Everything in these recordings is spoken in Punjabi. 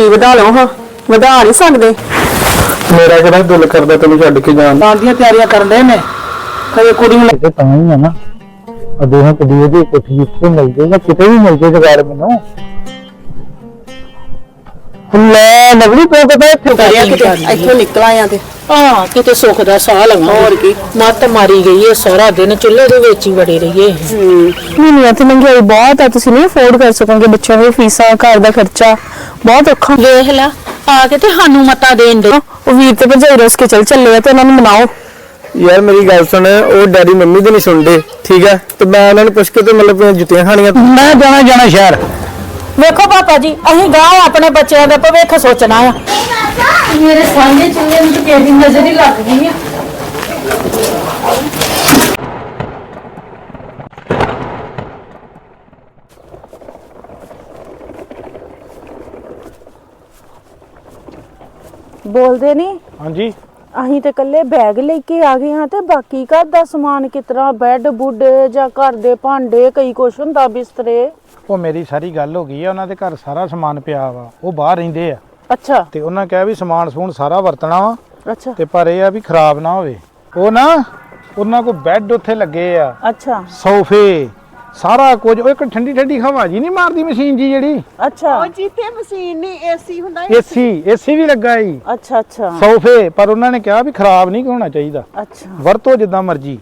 ਟੀ ਵਧਾ ਲਓ ਹਾਂ। ਵਧਾ ਨਹੀਂ ਸਕਦੇ। ਮੇਰਾ ਕਿਹੜਾ ਦਿਲ ਕਰਦਾ ਤੈਨੂੰ ਛੱਡ ਕੇ ਜਾਣ ਦਾ। ਦੀਆਂ ਤਿਆਰੀਆਂ ਕਰਨ ਦੇ ਨੇ ਕਦੇ ਕੁੜੀ ਨੂੰ ਲੈ- ਤੇ ਤਾਂ ਹੀ ਆ ਨਾ। ਅਦੇ ਹਾਂ ਕਦੀ ਉਹਦੀ ਕੁਛ ਜਿੱਥੇ ਮਿਲ ਜੇ ਜਾਂ ਕਿਤੇ ਵੀ ਮਿਲ ਜੇ ਜਗਾੜ ਮੈਨੂੰ। ਲੈ ਲਵਲੀ ਤੂੰ ਕਦਾ ਇੱਥੇ ਕਰਿਆ ਕਿਤੇ ਇੱਥੋਂ ਨਿਕਲ ਆਇਆ ਤੇ। ਹਾਂ ਕਿਤੇ ਸੁੱਖ ਦਾ ਸਾਹ ਲਵਾਂ ਹੋਰ ਕੀ। ਮੱਤ ਮਾਰੀ ਗਈ ਏ ਸਾਰਾ ਦਿਨ ਚੁੱਲ੍ਹੇ ਦੇ ਵਿੱਚ ਹੀ ਵੜੇ ਰਹੀਏ। ਮਹੀਨਿਆਂ ਤੇ ਮਹਿੰਗਾਈ ਬਹੁਤ ਆ ਤੁਸੀਂ ਨਹੀਂ ਅਫੋਰਡ ਕਰ ਸਕੋਗੇ ਬੱਚਿਆਂ ਦੀਆਂ ਫੀਸਾਂ ਘਰ ਦਾ ਖਰਚਾ। ਬਹੁਤ ਔਖਾ। ਵੇਖ ਲਾ ਆ ਕੇ ਤੇ ਸਾਨੂੰ ਮਤਾ ਦੇਣ ਦੇ। ਉਹ ਵੀਰ ਤੇ ਭਜਾਈ ਰਸ ਕੇ ਚੱਲ ਚੱਲੇ ਆ ਤੇ ਉਹਨਾਂ ਨੂੰ ਮਨਾਓ। ਯਾਰ ਮੇਰੀ ਗੱਲ ਸੁਣ ਉਹ ਡੈਡੀ ਮੰਮੀ ਦੀ ਨਹੀਂ ਸੁਣਦੇ ਠੀਕ ਹੈ ਤੇ ਮੈਂ ਉਹਨਾਂ ਨੂੰ ਪੁੱਛ ਕੇ ਤੇ ਮਤਲਬ ਆਪਣੀਆਂ ਜੁੱਤੀਆਂ ਖਾਣੀਆਂ। ਮੈਂ ਜਾਣਾ ਜਾਣਾ ਸ਼ਹਿਰ। ਵੇਖੋ ਪਾਪਾ ਜੀ ਅਸੀਂ ਗਾਂ ਆਪਣੇ ਬੱਚਿਆਂ ਦਾ ਭਵਿੱਖ ਸੋਚਣਾ ਆ। ਮੇਰੇ ਸਾਹਮਣੇ ਚੁੱਲ੍ਹੇ ਨੂੰ ਕਿਸੇ ਦੀ ਨਜ਼ਰ ਹੀ ਲੱਗ ਗਈ ਆ। ਬੋਲਦੇ ਨਹੀਂ ਹਾਂਜੀ। ਅਸੀਂ ਤੇ ਕੱਲੇ ਬੈਗ ਲੈ ਕੇ ਆ ਗਏ ਹਾਂ ਤੇ ਬਾਕੀ ਘਰ ਦਾ ਸਮਾਨ ਕਿਤਨਾ ਬੈੱਡ ਬੁੱਡ ਜਾਂ ਘਰ ਦੇ ਭਾਂਡੇ ਕਈ ਕੁਛ ਹੁੰਦਾ ਬਿਸਤਰੇ। ਉਹ ਮੇਰੀ ਸਾਰੀ ਗੱਲ ਹੋ ਗਈ ਆ ਉਹਨਾਂ ਦੇ ਘਰ ਸਾਰਾ ਸਮਾਨ ਪਿਆ ਵਾ ਉਹ ਬਾਹਰ ਰਹਿੰਦੇ ਆ। ਅੱਛਾ। ਤੇ ਉਹਨਾਂ ਕਿਹਾ ਵੀ ਸਮਾਨ ਸਮੂਨ ਸਾਰਾ ਵਰਤਣਾ ਵਾ ਅੱਛਾ। ਤੇ ਪਰ ਇਹ ਆ ਵੀ ਖਰਾਬ ਨਾ ਹੋਵੇ। ਉਹ ਨਾ ਉਹਨਾਂ ਕੋ ਬੈੱਡ ਉੱਥੇ ਲੱਗੇ ਆ ਅੱਛਾ। ਸੋਫੇ ਸਾਰਾ ਕੁਝ ਉਹ ਇੱਕ ਠੰਡੀ ਠੰਡੀ ਹਵਾ ਜੀ ਨਹੀਂ ਮਾਰਦੀ ਮਸ਼ੀਨ ਜੀ ਜਿਹੜੀ। ਅੱਛਾ। ਜਿੱਥੇ ਮਸ਼ੀਨ ਨਹੀਂ ਏਸੀ ਹੁੰਦਾ ਏਸੀ ਏਸੀ ਵੀ ਲੱਗਾ ਈ। ਅੱਛਾ ਅੱਛਾ। ਸੋਫੇ ਪਰ ਉਹਨਾਂ ਨੇ ਕਿਹਾ ਵੀ ਖਰਾਬ ਨਹੀਂ ਹੋਣਾ ਚਾਹੀਦਾ। ਅੱਛਾ। ਵਰਤੋ ਜਿੱਦਾਂ ਮਰਜ਼ੀ।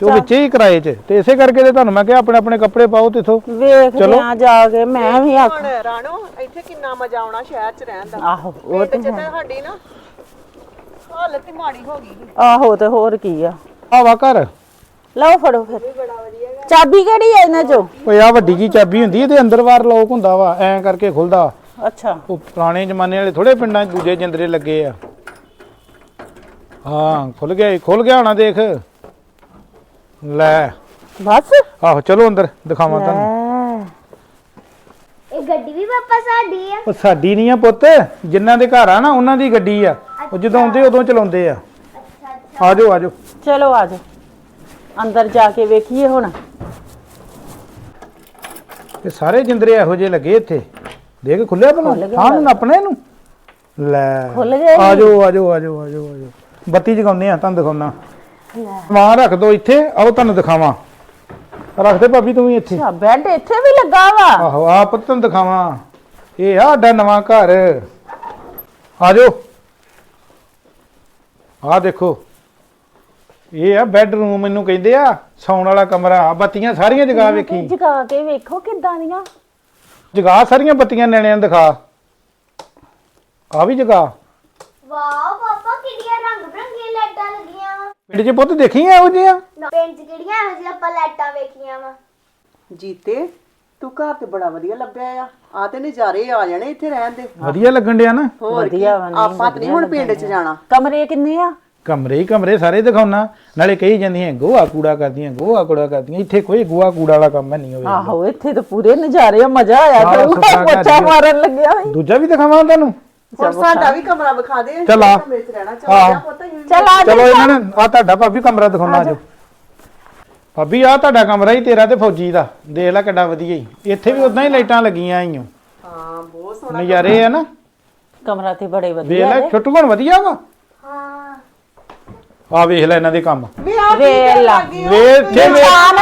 ਤੇ ਉਹ ਵਿੱਚੇ ਹੀ ਕਿਰਾਏ 'ਚ ਤੇ ਇਸੇ ਕਰਕੇ ਤੇ ਤੁਹਾਨੂੰ ਮੈਂ ਕਿਹਾ ਆਪਣੇ ਆਪਣੇ ਕੱਪੜੇ ਪਾਓ ਤੇ ਇਥੋਂ। ਵੇਖਦੇ ਚਲੋ। ਆ ਜਾ ਕੇ ਮੈਂ ਵੀ ਆਖ ਰਾਣੋ ਇੱਥੇ ਕਿੰਨਾ ਮਜ਼ਾ ਆਉਣਾ ਸ਼ਹਿਰ 'ਚ ਰਹਿਣ ਦਾ। ਆਹੋ ਉਹ ਤੇ ਤਾਂ ਸਾਡੀ ਨਾ ਹਾਲਤ ਹੀ ਮਾੜੀ ਹੋ ਗਈ ਆਹੋ ਤੇ ਹੋਰ ਕੀ ਆ। ਆਵਾ ਘਰ। ਲਓ ਫੜੋ ਫਿਰ। ਚਾਬੀ ਕਿਹੜੀ ਹੈ ਇਹਨਾਂ ਚੋਂ? ਓਏ ਆ ਵੱਡੀ ਜੀ ਚਾਬੀ ਹੁੰਦੀ ਇਹਦੇ ਅੰਦਰ ਬਾਹਰ ਲੋਕ ਹੁੰਦਾ ਵਾ ਐਂ ਕਰਕੇ ਖੁੱਲਦਾ। ਅੱਛਾ। ਉਹ ਪੁਰਾਣੇ ਜ਼ਮਾਨੇ ਵਾਲੇ ਥੋੜੇ ਪਿੰਡਾਂ 'ਚ ਦੂਜੇ ਜਿੰਦਰੇ ਲੱਗੇ ਆ। ਹਾਂ ਖੁੱਲ ਗਿਆ ਈ, ਖੁੱਲ ਗਿਆ ਹੋਣਾ ਦੇਖ। ਲੈ। ਬਸ। ਆਹੋ ਚਲੋ ਅੰਦਰ ਦਿਖਾਵਾਂ ਤੁਹਾਨੂੰ ਇਹ ਗੱਡੀ ਵੀ ਪਾਪਾ ਸਾਡੀ ਆ। ਉਹ ਸਾਡੀ ਨਹੀਂ ਆ ਪੁੱਤ ਜਿਨ੍ਹਾਂ ਦੇ ਘਰ ਆ ਨਾ ਉਹਨਾਂ ਦੀ ਗੱਡੀ ਆ। ਉਹ ਜਦੋਂ ਆਉਂਦੇ ਉਦੋਂ ਚਲਾਉਂਦੇ ਆ। ਆ ਜਾਓ ਆ ਜਾਓ। ਚਲੋ ਆ ਜਾ ਅੰਦਰ ਜਾ ਕੇ ਵੇਖੀਏ ਹੁਣ। ਇਹ ਸਾਰੇ ਜਿੰਦਰੇ ਇਹੋ ਜਿਹੇ ਲੱਗੇ ਇੱਥੇ। ਦੇਖ ਖੁੱਲਿਆ ਖੁੱਲ ਪਹਿਲਾਂ ਗਿਆ। ਹਾਂ ਨੂੰ ਲੈ। ਖੁੱਲ ਗਿਆ ਆ ਜੀ। ਜਾਓ ਆ ਜਾਓ ਆ ਜਾਓ ਆ ਜਾਓ ਆ ਜਾਓ। ਬੱਤੀ ਜਗਾਉਂਦੇ ਆ ਤੁਹਾਨੂੰ ਦਿਖਾਉਣਾ ਸਮਾਨ ਰੱਖ ਦੋ ਇੱਥੇ ਆਓ ਤੁਹਾਨੂੰ ਦਿਖਾਵਾਂ। ਰੱਖ ਦੇ ਭਾਬੀ ਤੂੰ ਵੀ ਇੱਥੇ। ਅੱਛਾ ਬੈੱਡ ਇੱਥੇ ਵੀ ਲੱਗਾ ਵਾ? ਆਹੋ ਆ ਪੁੱਤ ਤੁਹਾਨੂੰ ਦਿਖਾਵਾਂ। ਇਹ ਆ ਸਾਡਾ ਨਵਾਂ ਘਰ। ਆ ਜਾਓ। ਆ ਦੇਖੋ। ਇਹ ਆ ਬੈੱਡਰੂਮ ਮੈਨੂੰ ਕਹਿੰਦੇ ਆ ਸੌਣ ਵਾਲਾ ਕਮਰਾ। ਆ ਬੱਤੀਆਂ ਸਾਰੀਆਂ ਜਗਾ ਵੇਖੀ। ਜਗਾ ਕੇ ਵੇਖੋ ਕਿੱਦਾਂ ਦੀਆਂ। ਜਗਾ ਸਾਰੀਆਂ ਬੱਤੀਆਂ ਨਿਆਣਿਆਂ ਨੂੰ ਦਿਖਾ। ਆ ਵੀ ਜਗਾ। ਵਾਓ ਪਾਪਾ ਕਿਹੜੀਆਂ ਰੰਗ ਬਰੰਗੀਆਂ ਲਾਈਟਾਂ ਲੱਗੀਆਂ ਪਿੰਡ 'ਚ ਪੁੱਤ ਦੇਖੀਆਂ ਇਹੋ ਜਿਹੀਆਂ? ਪਿੰਡ 'ਚ ਕਿਹੜੀਆਂ ਇਹੋ ਜਿਹੀਆਂ ਆਪਾਂ ਲਾਈਟਾਂ ਵੇਖੀਆਂ ਵਾ। ਜੀਤੇ ਤੂੰ ਘਰ ਤੇ ਬੜਾ ਵਧੀਆ ਲੱਭਿਆ ਆ। ਆ ਤੇ ਨਜ਼ਾਰੇ ਆ ਜਾਣੇ ਇੱਥੇ ਰਹਿਣ ਦੇ। ਵਧੀਆ ਲੱਗਣ ਡਿਆ ਨਾ? ਹੋਰ ਕੀ ਆਪਾਂ ਤੇ ਨਹੀਂ ਹੁਣ ਪਿੰਡ 'ਚ ਜਾਣਾ। ਕਮਰੇ ਕਿੰਨੇ ਆ? ਕਮਰੇ ਹੀ ਕਮਰੇ ਸਾਰੇ ਦਿਖਾਉਣਾ। ਨਾਲੇ ਕਹੀ ਜਾਂਦੀਆਂ ਗੋਹਾ ਕੂੜਾ ਕਰਦੀਆਂ ਗੋਹਾ ਕੂੜਾ ਕਰਦੀਆਂ। ਇੱਥੇ ਕੋਈ ਗੋਹਾ ਕੂੜਾ ਵਾਲਾ ਕੰਮ ਨਹੀਂ ਹੋਵੇ। ਆਹੋ ਇੱਥੇ ਤਾਂ ਪੂਰੇ ਨਜ਼ਾਰੇ ਆ ਮਜ਼ਾ ਆਇਆ ਤੇ ਘਰ ਪੋਚਾ। ਮਾਰਨ ਲੱਗਿਆ। ਦੂਜਾ ਵੀ ਦਿਖਾਵਾਂ ਤੁਹਾਨੂੰ? ਹੁਣ ਸਾਡਾ ਵੀ ਕਮਰਾ ਵਿਖਾ ਦੇ ਚੱਲ ਆ। ਕਮਰੇ 'ਚ ਰਹਿਣਾ। ਚਾਹੀਦਾ ਪੁੱਤ ਅਸੀਂ ਵੀ। ਚੱਲ ਆ ਚਲੋ ਇਹਨਾਂ ਨੇ ਆ ਤੁਹਾਡਾ ਭਾਬੀ ਕਮਰਾ ਦਿਖਾਉਣਾ ਆਜੋ ਭਾਬੀ ਆ ਤੁਹਾਡਾ ਕਮਰਾ ਹੀ ਤੇਰਾ ਤੇ ਫੌਜੀ ਦਾ। ਦੇਖ ਲੈ ਕਿੱਡਾ ਵਧੀਆ ਹੀ। ਇੱਥੇ ਵੀ ਉਦਾਂ ਹੀ ਲਾਈਟਾਂ ਲੱਗੀਆਂ ਆਈਆਂ। ਹਾਂ ਬਹੁਤ ਸੋਹਣਾ ਨਜ਼ਾਰੇ ਆ ਨਾ। ਕਮਰਾ ਤੇ ਬੜੇ ਵੇਖ ਵਧੀਆ ਲੈ ਨੇ। ਛੋਟੂ ਘਣ ਵਧੀਆ ਵਾ? ਹਾਂ। ਆ ਵੇਖ ਲੈ ਇਹਨਾਂ ਦੇ ਕੰਮ। ਵੀ ਆ ਵੇਖ ਲਾ। ਵੇਖ ਜੇ ਵੇਖ ਜਾਨ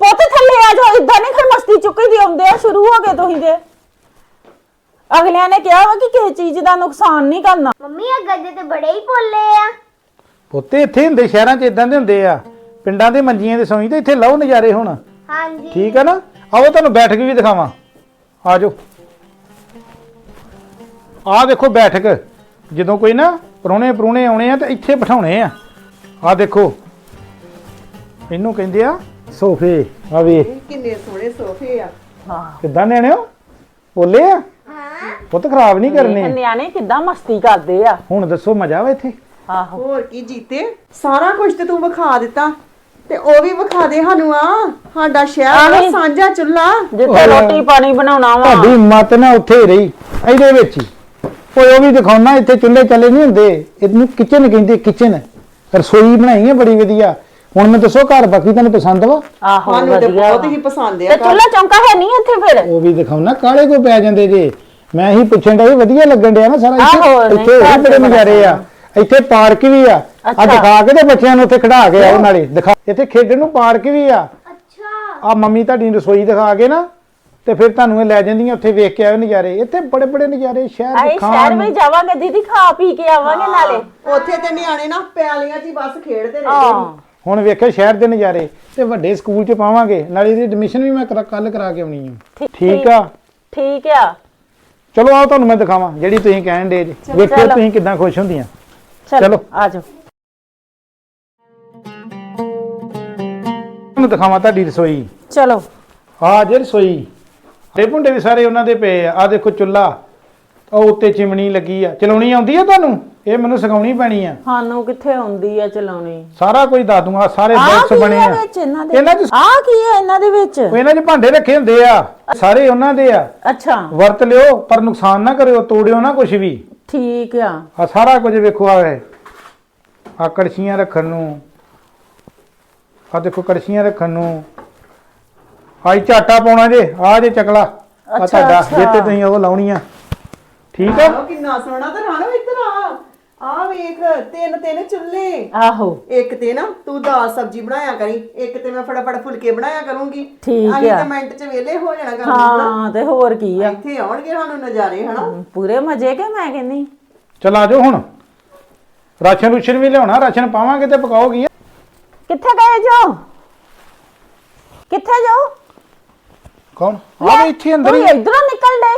ਪੁੱਤ ਥੱਲੇ ਆ ਜਾਓ। ਇਦਾਂ ਨਹੀਂ ਖਰ ਮਸਤੀ ਚੁੱਕੀ ਦੀ ਆਉਂਦੇ ਆ ਸ਼ੁਰੂ ਹੋ ਗਏ ਤੁਸੀਂ ਦੇ ਅਗਲਿਆਂ ਨੇ ਕਿਹਾ ਵਾ ਕਿ ਕਿਸੇ ਚੀਜ਼ ਦਾ ਨੁਕਸਾਨ ਨਹੀਂ ਕਰਨਾ। ਮੰਮੀ ਆ ਗੱਦੇ ਤੇ ਬੜੇ ਹੀ ਪੋਲੇ ਆ। ਪੁੱਤੇ ਇੱਥੇ ਹੁੰਦੇ ਸ਼ਹਿਰਾਂ 'ਚ ਇਦਾਂ ਦੇ ਹੁੰਦੇ ਆ। ਪਿੰਡਾਂ ਦੇ ਮੰਜੀਆਂ ਦੇ ਸੌਂ ਤੇ ਇੱਥੇ ਲਓ ਨਜ਼ਾਰੇ ਹੁਣ। ਹਾਂਜੀ। ਠੀਕ ਹੈ ਨਾ? ਆਓ ਤੁਹਾਨੂੰ ਬੈਠਕ ਵੀ ਦਿਖਾਵਾਂ। ਆ ਜਾਓ। ਆ ਦੇਖੋ ਬੈਠਕ। ਜਦੋਂ ਕੋਈ ਨਾ ਪਰੋਣੇ ਪਰੂਣੇ ਆਉਣੇ ਆ ਤਾਂ ਇੱਥੇ ਬਿਠਾਉਣੇ ਆ। ਆ ਦੇਖੋ। ਇਹਨੂੰ ਕਹਿੰਦੇ ਆ ਸੋਫੇ। ਆ ਵੇ ਕਿੰਨੇ ਸੋਹਣੇ ਸੋਫੇ ਆ। ਕਿੱਦਾਂ ਨਿਆਣਿਓ? ਬੋਲੇ ਆ? ਹਾਂ ਪੁੱਤ ਖਰਾਬ ਨਹੀਂ ਕਰਨੇ। ਨਿਆਣੇ ਕਿੱਦਾਂ ਮਸਤੀ ਕਰਦੇ ਆ? ਹੁਣ ਦੱਸੋ ਮਜ਼ਾ ਵਾ ਇੱਥੇ? ਆਹੋ। ਹੋਰ ਕੀ ਜੀਤੇ? ਸਾਰਾ ਕੁਝ ਤੇ ਤੂੰ ਵਿਖਾ ਦਿੱਤਾ। ਤੇ ਉਹ ਵੀ ਵਿਖਾ ਦੇ ਸਾਨੂੰ ਆ। ਸਾਡਾ ਸ਼ਹਿਰ ਦਾ ਆਹੀ। ਸਾਂਝਾ ਚੁੱਲਾ ਜਿੱਥੇ ਰੋਟੀ ਪਾਣੀ ਬਣਾਉਣਾ ਵਾ। ਤੁਹਾਡੀ ਮਤ ਨਾ ਉੱਥੇ ਹੀ ਰਹੀ ਇਹਦੇ ਵਿੱਚ ਹੀ। ਓਏ ਉਹ ਵੀ ਦਿਖਾਉਣਾ ਇੱਥੇ ਚੁੱਲ੍ਹੇ ਚੱਲੇ ਨਹੀਂ ਹੁੰਦੇ। ਇਹਨੂੰ ਕਿਚਨ ਕਹਿੰਦੇ ਕਿਚਨ ਰਸੋਈ ਬਣਾਈ ਹੈ ਬੜੀ ਵਧੀਆ। ਹੁਣ ਮੈਂ ਦੱਸੋ ਘਰ ਬਾਕੀ ਤੁਹਾਨੂੰ ਪਸੰਦ ਵਾ? ਆਹੋ ਸਾਨੂੰ ਤੇ ਵਧੀਆ ਬਹੁਤ। ਹੀ ਪਸੰਦ ਆ ਤੇ ਚੁੱਲ੍ਹਾ ਚੌਂਕਾ ਹੈ ਨਹੀਂ ਇੱਥੇ ਫਿਰ? ਉਹ ਵੀ ਦਿਖਾਉਣਾ ਕਾਲੇ ਕੋ ਪੈ ਜਾਂਦੇ ਜੇ? ਮੈਂ ਹੀ ਪੁੱਛਣ ਸੀ ਵਧੀਆ ਲੱਗਣ ਡਿਆ ਨਾ ਸਾਰਾ ਆਹੋ, ਨਹੀਂ, ਇੱਥੇ ਘਰ ਵੀ ਬੜੇ ਨਜ਼ਾਰੇ ਆ। ਇੱਥੇ ਪਾਰਕ ਵੀ ਆ। ਆ ਅੱਛਾ। ਦਿਖਾ ਕੇ ਤੇ ਬੱਚਿਆਂ ਨੂੰ ਉੱਥੇ ਖੜਾ ਕੇ ਆਓ ਨਾਲੇ। ਦਿਖਾ ਇੱਥੇ ਖੇਡਣ ਨੂੰ ਪਾਰਕ ਵੀ ਆ। ਅੱਛਾ। ਆ ਮੰਮੀ ਤੁਹਾਡੀ ਰਸੋਈ ਦਿਖਾ ਕੇ ਨਾ ਤੇ ਫਿਰ ਤੁਹਾਨੂੰ ਇਹ ਲੈ ਜਾਂਦੀਆਂ ਉੱਥੇ ਵੇਖ ਕੇ ਆਓ ਨਜ਼ਾਰੇ। ਇੱਥੇ ਬੜੇ ਬੜੇ ਨਜ਼ਾਰੇ ਸ਼ਹਿਰ ਦੇ ਅਸੀਂ ਸ਼ਹਿਰ ਖਾਣ ਵਿੱਚ ਜਾਵਾਂਗੇ ਦੀਦੀ ਖਾ ਪੀ ਕੇ ਆਵਾਂਗੇ ਨਾਲੇ। ਉੱਥੇ ਤੇ ਨਿਆਣੇ ਨਾ ਪਿਆਲੀਆਂ 'ਚ ਹੀ ਬਸ ਖੇਡਦੇ ਰਹਿੰਦੇ ਹਾਂ। ਹੁਣ ਵੇਖਿਓ ਸ਼ਹਿਰ ਦੇ ਨਜ਼ਾਰੇ ਤੇ ਵੱਡੇ ਸਕੂਲ 'ਚ ਪਾਵਾਂਗੇ ਨਾਲੇ ਇਹਦੀ ਐਡਮਿਸ਼ਨ ਵੀ ਮੈਂ ਕੱਲ ਕਰਾ ਕੇ ਆਉਣੀ ਆ। ਠੀਕ ਆ? ਠੀਕ ਆ। ਚਲੋ ਆਓ ਤੁਹਾਨੂੰ ਮੈਂ ਦਿਖਾਵਾਂ ਜਿਹੜੀ ਤੁਸੀਂ ਕਹਿਣ ਦੇ ਜੀ। ਵੇਖਿਓ। ਤੁਸੀਂ ਕਿਦਾਂ ਖੁਸ਼ ਹੁੰਦੀਆਂ। ਚਲੋ। ਆ ਜਾਓ। ਤੁਹਾਨੂੰ ਦਿਖਾਵਾਂ ਤੁਹਾਡੀ ਰਸੋਈ। ਚਲੋ। ਆ ਜੇ ਰਸੋਈ ਤੇ ਭੁੰਡੇ ਵੀ ਸਾਰੇ ਉਹਨਾਂ ਦੇ ਪਏ ਆ। ਆ ਦੇਖੋ ਚੁੱਲਾ ਉਹ ਉੱਤੇ ਚਿਮਣੀ ਲੱਗੀ ਆ। ਚਲਾਉਣੀ ਆਉਂਦੀ ਆ ਤੁਹਾਨੂੰ? ਇਹ ਮੈਨੂੰ ਸਿਖਾਉਣੀ ਪੈਣੀ ਆ। ਸਾਨੂੰ ਕਿੱਥੇ ਆਉਂਦੀ ਆ ਚਲਾਉਣੀ? ਸਾਰਾ ਕੁਝ ਦੱਸ ਦੂੰਗਾ ਸਾਰੇ ਆ ਬਾਕਸ ਕੀ ਬਣੇ ਆ। ਵਿੱਚ ਇਹਨਾਂ ਦੇ? ਇਹਨਾਂ 'ਚ ਕੀ ਹੈ ਇਹਨਾਂ ਦੇ ਵਿੱਚ? ਉਹ ਇਹਨਾਂ 'ਚ ਭਾਂਡੇ ਰੱਖੇ ਹੁੰਦੇ ਆ। ਸਾਰੇ ਉਹਨਾਂ ਦੇ ਆ। ਅੱਛਾ। ਵਰਤ ਲਿਓ ਪਰ ਨੁਕਸਾਨ ਨਾ ਕਰਿਓ ਤੋੜਿਓ ਨਾ ਕੁਝ ਵੀ। ਠੀਕ ਆ। ਆ ਸਾਰਾ ਕੁਝ ਵੇਖੋ ਆ ਹੈ ਆ ਕੜਛੀਆਂ ਰੱਖਣ ਨੂੰ। ਆ ਦੇਖੋ ਕੜਛੀਆਂ ਰੱਖਣ ਨੂੰ। ਆਈ ਝਾਟਾ ਪਾਉਣਾ ਜੇ ਆ ਜੇ ਚਕਲਾ। ਆ ਅੱਛਾ, ਤੁਹਾਡਾ ਅੱਛਾ। ਜੇ ਤੇ ਤੁਸੀਂ ਉਹ ਲਾਉਣੀ ਆ। ਠੀਕ ਆ? ਆਹੋ ਕਿੰਨਾ ਸੋਹਣਾ ਤੇ ਰਾਣੋ ਇੱਧਰ ਆ। ਆ ਵੇਖ ਤਿੰਨ ਤਿੰਨ ਚੁੱਲ੍ਹੇ। ਆਹੋ। ਇੱਕ ਤੇ ਨਾ ਤੂੰ ਦਾਲ ਸਬਜੀ ਬਣਾਇਆ ਕਰੀ ਇੱਕ ਤੇ ਮੈਂ ਫਟਾਫਟ ਫੁਲਕੇ ਬਣਾਇਆ ਕਰੂੰਗੀ। ਠੀਕ ਅਸੀਂ ਆ। ਤੇ ਮਿੰਟ 'ਚ ਵਿਹਲੇ ਹੋ ਜਾਣਾ ਕਰਨਾ ਹਾਂ ਤੇ ਹੋਰ ਕੀ ਆ? ਇੱਥੇ ਆਉਣਗੇ ਸਾਨੂੰ ਨਜ਼ਾਰੇ ਹਨਾ? ਪੂਰੇ ਮਜ਼ੇ ਕੇ ਮੈਂ ਕਹਿੰਦੀ? ਚਲ ਆ ਜਾਓ ਹੁਣ। ਰਾਸ਼ਨ ਰੁਸ਼ਨ ਵੀ ਲਿਆਉਣਾ ਰਾਸ਼ਨ ਪਾਵਾਂਗੇ ਤੇ ਪਕਾਓਗੀ ਕਿੱਥੇ ਗਏ ਜੋ? ਕਿੱਥੇ ਜਾਓ ਕੌਣ? ਆ ਵੀ ਇੱਥੇ ਅੰਦਰ ਹੀ। ਤੂੰ ਇਧਰੋਂ ਨਿਕਲ ਡੇ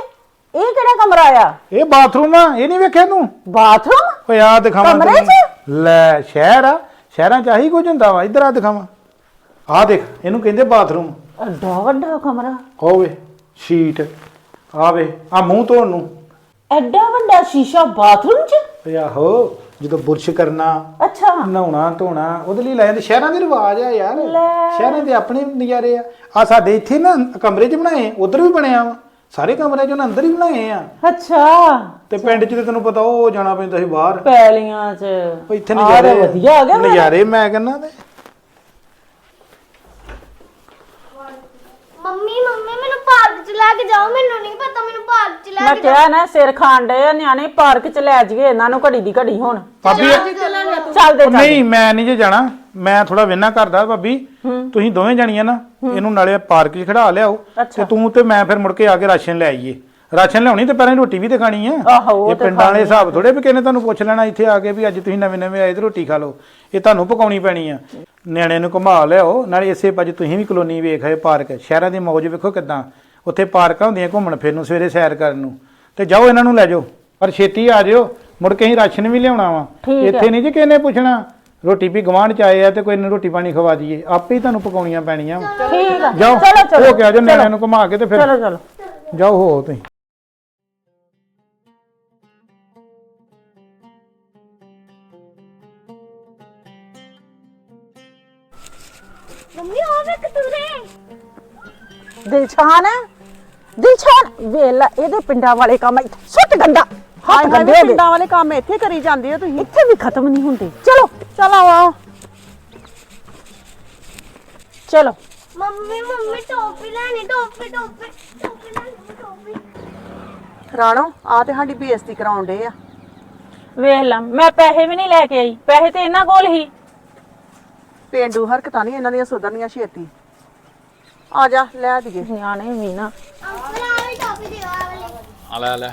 ਇਹ ਕਿਹੜਾ ਕਮਰਾ ਆ? ਇਹ ਬਾਥਰੂਮ ਆ ਇਹ ਨਹੀਂ ਵੇਖਿਆ ਤੂੰ? ਬਾਥਰੂਮ? ਓਏ ਆ ਦਿਖਾਵਾਂ ਕਮਰੇ ਤੈਨੂੰ। ਲੈ ਸ਼ਹਿਰ ਆ ਸ਼ਹਿਰਾਂ ਚ ਆਹੀ ਕੁਝ ਹੁੰਦਾ ਵਾ ਇੱਧਰ ਆ ਦਿਖਾਵਾਂ। ਆ ਦੇਖ ਇਹਨੂੰ ਕਹਿੰਦੇ ਬਾਥਰੂਮ। ਐਡਾ ਵੱਡਾ ਕਮਰਾ। ਹੋਵੇ ਸ਼ੀਟ। ਆਵੇ ਆ ਮੂੰਹ ਧੋਣ ਨੂੰ। ਐਡਾ ਵੱਡਾ ਸ਼ੀਸ਼ਾ ਬਾਥਰੂਮ 'ਚ? ਓਏ ਆਹੋ ਜਦੋਂ ਬੁਰਸ਼ ਕਰਨਾ ਅੱਛਾ। ਨਹਾਉਣਾ ਧੋਣਾ ਉਹਦੇ ਲਈ ਲੈ ਜਾਂਦੇ। ਸ਼ਹਿਰਾਂ ਦੇ ਰਿਵਾਜ ਆ ਯਾਰ। ਸ਼ਹਿਰਾਂ ਦੇ ਆਪਣੇ ਨਜ਼ਾਰੇ ਆ। ਆ ਸਾਡੇ ਇੱਥੇ ਨਾ ਕਮਰੇ 'ਚ ਬਣਾਏ ਉਧਰ ਵੀ ਬਣਿਆ ਵਾ। ਸਾਰੇ ਕਮਰੇ 'ਚ ਉਹਨਾਂ ਅੰਦਰ ਹੀ ਬਣਾਏ ਆ। ਅੱਛਾ। ਤੇ ਪਿੰਡ 'ਚ ਤੇ ਤੈਨੂੰ ਪਤਾ ਉਹ ਜਾਣਾ ਪੈਂਦਾ ਸੀ ਬਾਹਰ। ਪੈਲੀਆਂ 'ਚ। ਇੱਥੇ ਆਹ ਤਾਂ ਨਜ਼ਾਰੇ ਵਧੀਆ ਆ ਗਿਆ। ਨਜ਼ਾਰੇ ਮੈਂ ਕਹਿੰਦਾ ਤੇ ਮੰਮੀ ਮੰਮੀ ਮੈਨੂੰ ਪਾਰਕ 'ਚ ਲੈ ਕੇ ਜਾਓ ਮੈਨੂੰ ਨਹੀਂ ਪਤਾ ਮੈਨੂੰ ਪਾਰਕ 'ਚ ਲੈ ਮੈਂ ਕੇ ਕਿਹਾ ਨਾ ਸਿਰ ਖਾਣ ਡੇ ਆ ਨਿਆਣੇ ਪਾਰਕ 'ਚ ਲੈ ਜਾਈਏ ਇਹਨਾਂ ਨੂੰ ਘੜੀ ਦੀ ਘੜੀ ਹੁਣ। ਭਾਬੀ ਚੱਲਦੇ ਉਹ ਨਹੀਂ ਮੈਂ ਨਹੀਂ ਜੇ ਜਾਣਾ ਮੈਂ ਥੋੜਾ ਵੇਨਾ ਕਰਦਾ ਭਾਬੀ। ਤੁਸੀਂ ਦੋਵੇਂ ਜਾਣੀਆਂ ਨਾ ਇਹਨੂੰ ਨਾਲੇ ਪਾਰਕ 'ਚ ਖੜਾ ਲਿਆਓ ਤੇ ਤੂੰ ਤੇ ਮੈਂ ਫਿਰ ਮੁੜ ਕੇ ਆ ਕੇ ਰਾਸ਼ਨ ਲੈ ਆਈਏ। ਰਾਸ਼ਨ ਲਿਆਉਣੀ ਤੇ ਪਹਿਲਾਂ ਰੋਟੀ ਵੀ ਤੇ ਖਾਣੀ ਆ। ਆਹੋ, ਉਹ ਇਹ ਤੇ ਪਿੰਡਾਂ ਵਾਲੇ ਹਿਸਾਬ ਥੋੜੇ ਵੀ ਕਿਨੇ ਤੁਹਾਨੂੰ ਪੁੱਛ ਲੈਣਾ ਇੱਥੇ ਆ ਕੇ ਵੀ ਅੱਜ ਤੁਸੀਂ ਨਵੇਂ ਨਵੇਂ ਆਏ ਤੇ ਰੋਟੀ ਖਾ ਲਓ। ਇਹ ਤੁਹਾਨੂੰ ਪਕਾਉਣੀ ਪੈਣੀ ਆ। ਨਿਆਣੇ ਨੂੰ ਘੁਮਾ ਲਿਆਓ ਨਾਲੇ ਇਸੇ ਪਾਸੇ ਤੁਸੀਂ ਵੀ ਕਲੋਨੀ ਵੇਖ ਆਏ ਪਾਰਕ ਸ਼ਹਿਰਾਂ ਦੀ ਮੌਜ ਵੇਖੋ ਕਿਦਾਂ। ਉੱਥੇ ਪਾਰਕਾਂ ਹੁੰਦੀਆਂ ਘੁੰਮਣ ਫਿਰਨ ਨੂੰ ਸਵੇਰੇ ਸੈਰ ਕਰਨ ਨੂੰ। ਤੇ ਜਾਓ ਇਹਨਾਂ ਨੂੰ ਲੈ ਜਾਓ। ਪਰ ਛੇਤੀ ਆ ਜਿਓ ਮੁੜ ਕੇ ਅਸੀਂ ਰਾਸ਼ਨ ਵੀ ਲਿਆਉਣਾ ਵਾ। ਇੱਥੇ ਨਹੀਂ ਜੀ ਕਿਸੇ ਨੇ ਪੁੱਛਣਾ ਰੋਟੀ ਵੀ ਗਵਾਂਢ ਚ ਆਏ ਆ ਤੇ ਕੋਈ ਇਹਨੂੰ ਰੋਟੀ ਪਾਣੀ ਖਵਾ ਦਈਏ। ਆਪੇ ਹੀ ਤੁਹਾਨੂੰ ਪਕਾਉਣੀਆਂ ਪੈਣੀਆਂ ਵਾਂ। ਠੀਕ ਆ। ਜਾਓ ਚਲੋ ਚਲੋ। ਹੋ ਕੇ ਆ ਜਾਓ ਨਿਆਣਿਆਂ ਨੂੰ ਘੁਮਾ ਕੇ ਤੇ ਫਿਰ ਚਲੋ ਚਲੋ। ਜਾਓ ਹੋ ਤੁਸੀਂ। ਮੰਮੀ ਉਹ ਵੇਖ ਤੁਰੇ। ਦਿਲਸ਼ਾਨ ਦਿਲਸ਼ਾਨ ਵੇਲਾ ਇਹਦੇ ਪਿੰਡਾਂ ਵਾਲੇ ਕੰਮ ਇੱਥੇ ਸੁੱਟ ਗੰਦਾ। ਹੱਥ ਗੰਦੇ ਹੋ ਗਏ ਪਿੰਡਾਂ ਵਾਲੇ ਕੰਮ ਇੱਥੇ ਕਰੀ ਜਾਂਦੇ ਹੋ ਤੁਸੀਂ। ਇੱਥੇ ਵੀ ਖਤਮ ਨਹੀਂ ਹੁੰਦੇ। ਚਲੋ। ਚਲੋ ਆਓ। ਚਲੋ। ਮੰਮੀ ਮੰਮੀ ਟੋਪੀ ਲੈਣੀ ਟੋਪੀ ਟੋਪੀ ਟੋਪੀ ਲੈਣੀ ਟੋਪੀ। ਰਾਣੋ ਆ ਤੇ ਸਾਡੀ ਬੇਇੱਜ਼ਤੀ ਕਰਾਉਣ ਡੇ ਆ। ਵੇਖ ਲਾ ਮੈਂ ਪੈਸੇ ਵੀ ਨਹੀਂ ਲੈ ਕੇ ਆਈ। ਪੈਸੇ ਤੇ ਇਹਨਾਂ ਕੋਲ ਹੀ। ਪੇਂਡੂ ਹਰਕਤਾਂ ਨਹੀਂ ਇਹਨਾਂ ਦੀਆਂ ਸੁਧਰਨੀਆਂ ਛੇਤੀ। ਆ ਜਾ ਲੈ ਦੀਏ। ਨਿਆਣੇ ਵੀ ਨਾ। ਅੰਕਲ ਆ ਵੀ ਟੋਪੀ ਦਿਓ ਆ ਵਾਲੀ ਆ ਲੈ ਆ ਲੈ।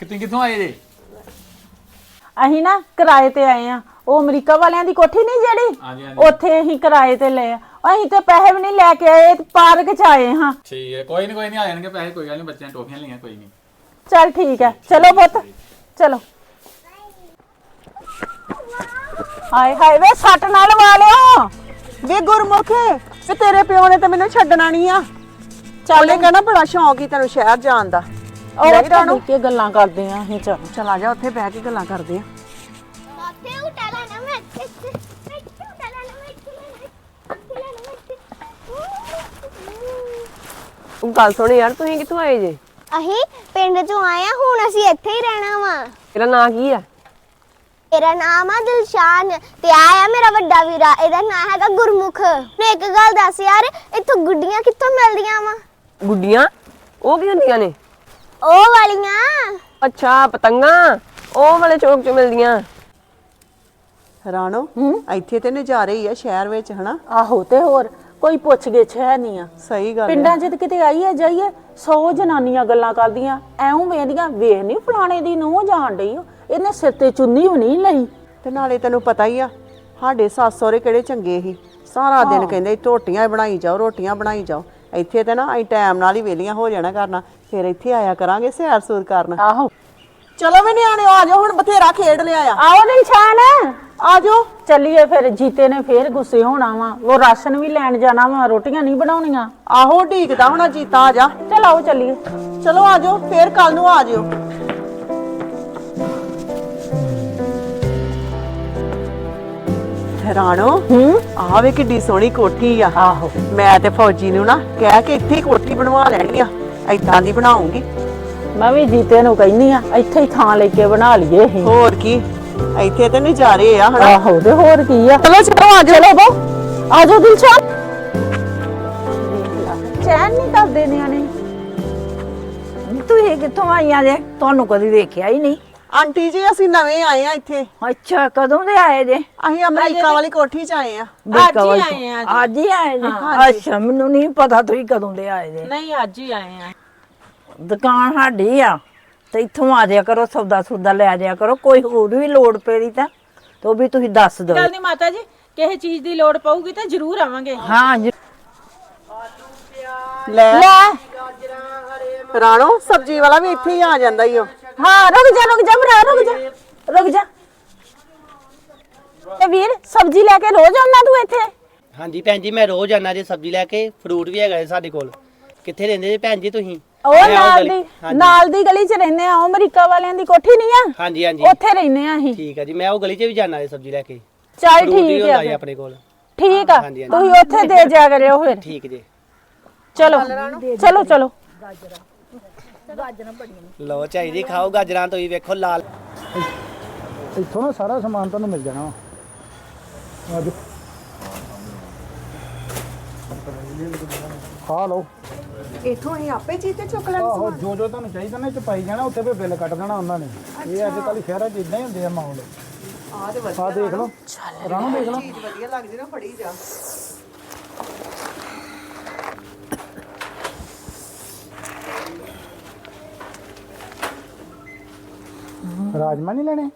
ਕਿਤੇ ਕਿੱਥੋਂ ਆਏ ਜੇ? ਅਸੀਂ ਨਾ ਕਿਰਾਏ ਤੇ ਆਏ ਆ। ਉਹ ਅਮਰੀਕਾ ਵਾਲਿਆਂ ਦੀ ਕੋਠੀ ਨਹੀਂ ਹਾਂਜੀ, ਜਿਹੜੀ? ਹਾਂਜੀ। ਉੱਥੇ ਅਸੀਂ ਕਿਰਾਏ ਤੇ ਲਏ ਆ। ਅਸੀਂ ਤੇ ਪੈਸੇ ਵੀ ਨਹੀਂ ਲੈ ਕੇ ਆਏ ਪਾਰਕ 'ਚ ਆਏ ਹਾਂ। ਠੀਕ ਹੈ ਕੋਈ ਨਹੀਂ ਕੋਈ ਨਹੀਂ ਆ ਜਾਣਗੇ ਪੈਸੇ ਕੋਈ ਗੱਲ ਨਹੀਂ ਬੱਚਿਆਂ ਨੇ ਟੋਫੀਆਂ ਲਈਆਂ ਕੋਈ ਨਹੀਂ ਚੱਲ ਠੀਕ ਹੈ। ਚਲੋ ਪੁੱਤ ਚਲੋ। ਹਾਏ ਹਾਏ ਵੇ ਸੱਟ ਨਾਲ ਲਿਓ ਵੇ ਗੁਰਮੁਖ ਤੇ ਤੇਰੇ ਪਿਓ ਨੇ ਤੇ ਮੈਨੂੰ ਛੱਡਣਾ ਨਹੀਂ ਆ। ਉਹਨੇ ਕਹਿਣਾ ਬੜਾ ਸ਼ੌਂਕ ਹੀ ਤੈਨੂੰ ਸ਼ਹਿਰ ਜਾਣ ਦਾ। ਉਹ ਰਾਣੋ। ਉੱਥੇ ਕੇ ਗੱਲਾਂ ਕਰਦੇ ਆ ਅਸੀਂ ਚਲ। ਚਲ ਆ ਜਾ ਉੱਥੇ ਬਹਿ ਕੇ ਗੱਲਾਂ ਕਰਦੇ ਆ। ਉੱਥੇ ਉਟਾ ਲੈਣਾ ਮੈਂ ਇੱਥੇ ਇੱਥੇ ਇੱਥੇ ਉਟਾ ਲੈਣਾ ਮੈਂ ਇੱਥੇ ਲੈਣਾ ਇੱਥੇ ਲੈਣਾ ਮੈਂ ਇੱਥੇ। ਗੱਲ ਸੁਣ ਯਾਰ ਤੁਸੀਂ ਕਿੱਥੋਂ ਆਏ ਜੇ? ਅਸੀਂ ਪਿੰਡ ਚੋਂ ਆਏ ਆ ਹੁਣ ਅਸੀਂ ਇੱਥੇ ਹੀ ਰਹਿਣਾ ਵਾ। ਤੇਰਾ ਨਾਂ ਕੀ ਆ? ਮੇਰਾ ਨਾਮ ਆ ਦਿਲਸ਼ਾਨ ਤੇ ਆ ਆ ਮੇਰਾ ਵੱਡਾ ਵੀਰਾ ਇਹਦਾ ਨਾਮ ਹੈਗਾ ਗੁਰਮੁਖ। ਨੇ ਇੱਕ ਗੱਲ ਦੱਸ ਯਾਰ ਇੱਥੋਂ ਗੁੱਡੀਆਂ ਕਿੱਥੋਂ ਮਿਲਦੀਆਂ ਵਾ? ਗੁੱਡੀਆਂ? ਉਹ ਕੀ ਹੁੰਦੀਆਂ ਨੇ? ਉਹ ਵਾਲੀਆਂ। ਅੱਛਾ ਪਤੰਗਾਂ। ਉਹ ਵਾਲੇ ਚੌਕ 'ਚ ਮਿਲਦੀਆਂ। ਰਾਣੋ ਇੱਥੇ ਤੇ ਨਜ਼ਾਰੇ ਹੀ ਆ ਸ਼ਹਿਰ ਵਿੱਚ ਹਨਾ? ਆਹੋ ਤੇ ਹੋਰ ਕੋਈ ਪੁੱਛ ਗਿੱਛ ਹੈ ਨਹੀਂ ਆ। ਸਹੀ ਗੱਲ ਪਿੰਡਾਂ 'ਚ ਤਾਂ ਕਿਤੇ ਆਈਏ ਜਾਈਏ 100 ਜਨਾਨੀਆਂ ਗੱਲਾਂ ਕਰਦੀਆਂ ਐਉਂ ਵੇਂਦੀਆਂ ਵੇਖ ਨਹੀਂ ਫਲਾਣੇ ਦੀ ਨੂੰ ਜਾਣ ਡਈ ਓ। ਇਹਨੇ ਸਿਰ ਤੇ ਚੁੰਨੀ ਵੀ ਨਹੀਂ ਲਈ। ਤੇ ਨਾਲੇ ਤੈਨੂੰ ਪਤਾ ਹੀ ਆ ਸਾਡੇ ਸੱਸ ਸਹੁਰੇ ਕਿਹੜੇ ਚੰਗੇ ਸੀ। ਸਾਰਾ ਦਿਨ ਕਹਿੰਦੇ ਰੋਟੀਆਂ ਹੀ ਬਣਾਈ ਜਾਓ ਰੋਟੀਆਂ ਬਣਾਈ ਜਾਓ। ਇੱਥੇ ਤੇ ਨਾ ਅਸੀਂ ਟਾਈਮ ਨਾਲ ਹੀ ਵੇਲੀਆਂ ਹੋ ਜਾਣਾ ਕਰਨਾ ਫਿਰ ਇੱਥੇ ਆਇਆ ਕਰਾਂਗੇ ਸੈਰ ਸੂਰ ਕਰਨ। ਆਹੋ। ਚਲੋ ਵੀ ਨਿਆਣਿਓ ਆ ਜਾਓ ਹੁਣ ਬਥੇਰਾ ਖੇਡ ਲਿਆ ਆ। ਆਓ ਨਿਸ਼ਾਨ ਆ ਜਾਓ। ਚੱਲੀਏ ਫਿਰ ਜੀਤੇ ਨੇ ਫੇਰ ਗੁੱਸੇ ਹੋਣਾ ਵਾ। ਉਹ ਰਾਸ਼ਨ ਵੀ ਲੈਣ ਜਾਣਾ ਵਾ ਰੋਟੀਆਂ ਨਹੀਂ ਬਣਾਉਣੀਆਂ। ਆਹੋ ਢੀਕਦਾ ਹੋਣਾ ਜੀਤਾ ਆ ਜਾ। ਚਲ ਆਓ ਚੱਲੀਏ। ਚਲੋ ਆ ਜਾਓ ਫੇਰ ਕੱਲ ਨੂੰ ਆ ਜਿਓ ਰਾਣੋ ਹੂੰ। ਆਹ ਵੇ ਕਿੱਡੀ ਸੋਹਣੀ ਕੋਠੀ ਆ। ਆਹੋ। ਮੈਂ ਤੇ ਫੌਜੀ ਨੂੰ ਨਾ ਕਹਿ ਕੇ ਇੱਥੇ ਹੀ ਕੋਠੀ ਬਣਵਾ ਲੈਣੀ ਆ। ਏਦਾਂ ਦੀ ਬਣਾਉਂਗੀ। ਮੈਂ ਵੀ ਜੀਤੇ ਨੂੰ ਕਹਿੰਨੀ ਆ ਇੱਥੇ ਹੀ ਥਾਂ ਲੈ ਕੇ ਬਣਾ ਲਈਏ ਅਸੀਂ। ਹੋਰ ਕੀ? ਇੱਥੇ ਤੇ ਨਜ਼ਾਰੇ ਆ ਹਨਾ? ਆਹੋ ਤੇ ਹੋਰ ਕੀ ਆ? ਚਲੋ ਚਲੋ ਆ ਜਾਓ। ਬੋ ਆ ਜਾਓ ਦਿਲਸ਼ਾਨ ਚੈਨ ਨਹੀਂ ਕਰਦੇ ਨਿਆਣੇ। ਤੁਸੀਂ ਕਿੱਥੋਂ ਆਈਆਂ ਜੇ? ਤੁਹਾਨੂੰ ਕਦੀ ਦੇਖਿਆ ਹੀ ਨਹੀਂ। ਆਂਟੀ ਜੀ ਅਸੀਂ ਨਵੇਂ ਆਏ ਆ ਇੱਥੇ। ਅੱਛਾ ਕਦੋਂ ਦੇ ਆਏ ਜੇ? ਅਸੀਂ ਅਮਰੀਕਾ ਵਾਲੀ ਕੋਠੀ 'ਚ ਆਏ ਆ। ਅੱਜ ਹੀ ਆਏ ਆ ਅੱਜ ਹੀ ਆਏ ਜੇ? ਅੱਛਾ ਮੈਨੂੰ ਨਹੀਂ ਪਤਾ ਤੁਸੀਂ ਕਦੋਂ ਦੇ ਆਏ ਜੇ। ਨਹੀਂ ਅੱਜ ਹੀ ਆਏ ਆ। ਦੁਕਾਨ ਸਾਡੀ ਆ ਤੇ ਇੱਥੋਂ ਆ ਜਾਇਆ ਕਰੋ ਸੌਦਾ ਸੌਦਾ ਲੈ ਜਾਇਆ ਕਰੋ ਕੋਈ ਹੋਰ ਵੀ ਲੋੜ ਪੇੜੀ ਤਾਂ ਤੇ ਉਹ ਵੀ ਤੁਸੀਂ ਦੱਸ ਦਿਓ। ਗੱਲ ਨਹੀਂ ਮਾਤਾ ਜੀ ਕਿਸੇ ਚੀਜ਼ ਦੀ ਲੋੜ ਪਊਗੀ ਤਾਂ ਜ਼ਰੂਰ ਆਵਾਂਗੇ। ਹਾਂ ਜੀ। ਲੈ ਲੈ। ਰਾਣੋ ਸਬਜ਼ੀ ਵਾਲਾ ਵੀ ਇੱਥੇ ਹੀ ਆ ਜਾਂਦਾ ਈ ਓ। ਹਾਂ ਰੁਕ ਜਾ ਰੁਕ ਜਾ ਭਰਾ ਰੁਕ ਜਾ ਰੁਕ ਜਾ। ਇਹ ਵੀਰ ਸਬਜ਼ੀ ਲੈ ਕੇ ਰੋਜ਼ ਆਉਂਦਾ ਤੂੰ ਇੱਥੇ? ਹਾਂਜੀ ਭੈਣ ਜੀ ਮੈਂ ਰੋਜ਼ ਆਣਾ ਜੇ ਸਬਜ਼ੀ ਲੈ ਕੇ। ਫਰੂਟ ਵੀ ਹੈਗਾ ਜੀ ਸਾਡੇ ਕੋਲ। ਕਿੱਥੇ ਰਹਿੰਦੇ ਜੀ ਭੈਣ ਜੀ ਤੁਸੀਂ? ਉਹ ਮੈਂ ਉਹ ਨਾਲ ਗਲੀ- ਦੀ ਹਾਂਜੀ। ਨਾਲ ਦੀ ਗਲੀ 'ਚ ਰਹਿੰਦੇ ਆ ਉਹ ਅਮਰੀਕਾ ਵਾਲਿਆਂ ਦੀ ਕੋਠੀ ਨਹੀਂ ਆ? ਹਾਂਜੀ ਹਾਂਜੀ। ਉੱਥੇ ਰਹਿੰਦੇ ਆ ਅਸੀਂ। ਠੀਕ ਹੈ ਜੀ ਮੈਂ ਉਹ ਗਲੀ 'ਚ ਵੀ ਜਾਣਾ ਜੀ ਸਬਜ਼ੀ ਲੈ ਕੇ। ਚੱਲ ਫਰੂਟ ਵੀ ਠੀਕ ਹੁੰਦਾ ਆ ਜੀ ਫਿਰ। ਆਪਣੇ ਕੋਲ। ਠੀਕ ਆ। ਹਾਂਜੀ, ਹਾਂਜੀ। ਤੁਸੀਂ ਉੱਥੇ ਦੇ ਜਾ ਕਰਿਓ ਫਿਰ। ਠੀਕ ਜੀ। ਚਲੋ। ਚਲੋ ਚਲੋ। ਲਓ ਚਾਹੀਦੀ ਖਾਓ ਗਾਜਰਾਂ ਤੁਸੀਂ ਵੇਖੋ ਲਾਲ। ਇੱਥੋਂ ਨਾ ਸਾਰਾ ਸਮਾਨ ਤੁਹਾਨੂੰ ਮਿਲ ਜਾਣਾ। ਆ ਜਾਓ। ਖਾ ਲਓ। ਇੱਥੋਂ ਅਸੀਂ ਆਪੇ ਚੀਤੇ ਚੁੱਕ ਲੈਣ ਆਹੋ ਜੋ ਜੋ ਤੁਹਾਨੂੰ ਚਾਹੀਦਾ ਨਾ ਇਹ ਚ ਪਾਈ ਜਾਣਾ ਉੱਥੇ ਫੇ ਬਿੱਲ ਕੱਟ ਦੇਣਾ ਉਹਨਾਂ ਨੇ। ਇਹ ਅੱਜ ਕੱਲ੍ਹ ਸ਼ਹਿਰਾਂ 'ਚ ਇਦਾਂ ਹੀ ਹੁੰਦੇ ਆ ਮਾਹੌਲ। ਆ ਤੇ ਆ ਦੇਖ ਲਓ। ਰਾਣੋ ਦੇਖ ਲਓ। ਚੀਜ਼ ਵਧੀਆ ਲੱਗਦੀ ਨਾ ਫੜੀ ਜਾ ਰਾਜਮਾ ਨਹੀਂ ਲੈਣੇ?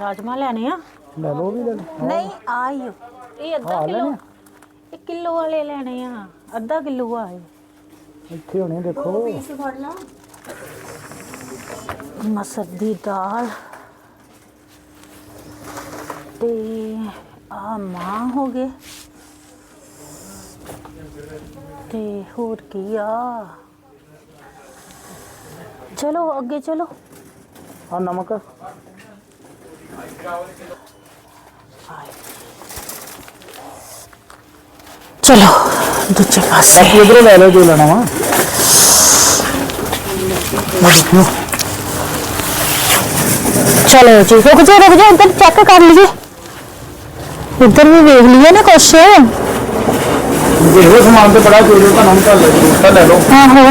ਰਾਜਮਾ ਲੈਣੇ ਆ। ਲੈ ਲਓ ਉਹ ਵੀ ਲੈ ਲਓ ਨਹੀਂ ਆਇਓ। ਇਹ ਅੱਧਾ ਹਾਂ, ਕਿਲੋ ਲੈਣੇ ਆ। ਇਹ ਕਿਲੋ ਵਾਲੇ ਲੈਣੇ ਆ। ਅੱਧਾ ਕਿਲੋ ਆ ਇਹ। ਇੱਥੇ ਹੋਣੇ ਦੇਖੋ। ਮਸਰ ਦੀ ਦਾਲ। ਤੇ ਆ ਮਾਂ ਹੋ ਗਏ। ਤੇ ਹੋਰ ਕੀ ਆ? ਚਲੋ ਅੱਗੇ ਚਲੋ। ਆ ਨਮਕ ਚਲੋ ਦੂਜੇ ਪਾਸੇ ਬਾਕੀ ਇਧਰੋਂ ਲੈ ਲਓ ਜੋ ਲੈਣਾ ਵਾ ਮੈਂ ਦੇਖਿਓ ਚਲੋ ਜੀ ਰੁਕ ਜਾ ਰੁਕ ਜਾ ਇੱਧਰ ਚੈੱਕ ਕਰ ਲਈਏ ਇੱਧਰ ਵੀ ਵੇਖ ਲਈਏ ਨਾ ਕੁਛ ਦੇਖੋ ਸਮਾਨ ਤੇ ਬੜਾ ਚੋਰੀ ਤੁਹਾਨੂੰ ਨਹੀਂ ਚੱਲ ਰਹੀ ਤਾਂ ਲੈ ਲਓ ਆਹੋ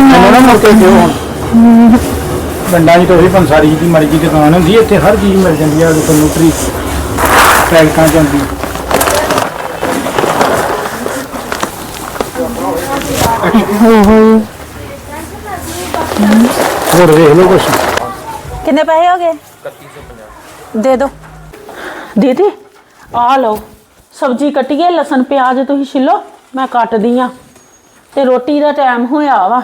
ਪਿੰਡਾਂ 'ਚ ਤਾਂ ਉਹੀ ਪੰਸਾਰੀ ਦੀ ਮਰਜ਼ੀ ਦੀ ਦੁਕਾਨ ਹੁੰਦੀ ਹੈ, ਇੱਥੇ ਹਰ ਚੀਜ਼ ਮਿਲ ਜਾਂਦੀ ਹੈ ਤੁਹਾਨੂੰ ਫਰੀ ਪੈਕਟਾਂ 'ਚ ਹੁੰਦੀ ਹੋਰ ਵੇਖ ਲਓ ਕੁਛ। ਕਿੰਨੇ ਪੈਸੇ ਹੋ ਗਏ? 3150 ਦੇ। ਦਿਓ ਦੀਦੀ ਆ ਲਓ, ਸਬਜ਼ੀ ਕੱਟੀਏ ਲਸਣ, ਪਿਆਜ਼ ਤੁਸੀਂ ਛਿੱਲੋ, ਮੈਂ ਕੱਟਦੀ ਆ ਤੇ ਰੋਟੀ ਦਾ ਟਾਈਮ ਹੋਇਆ ਵਾ।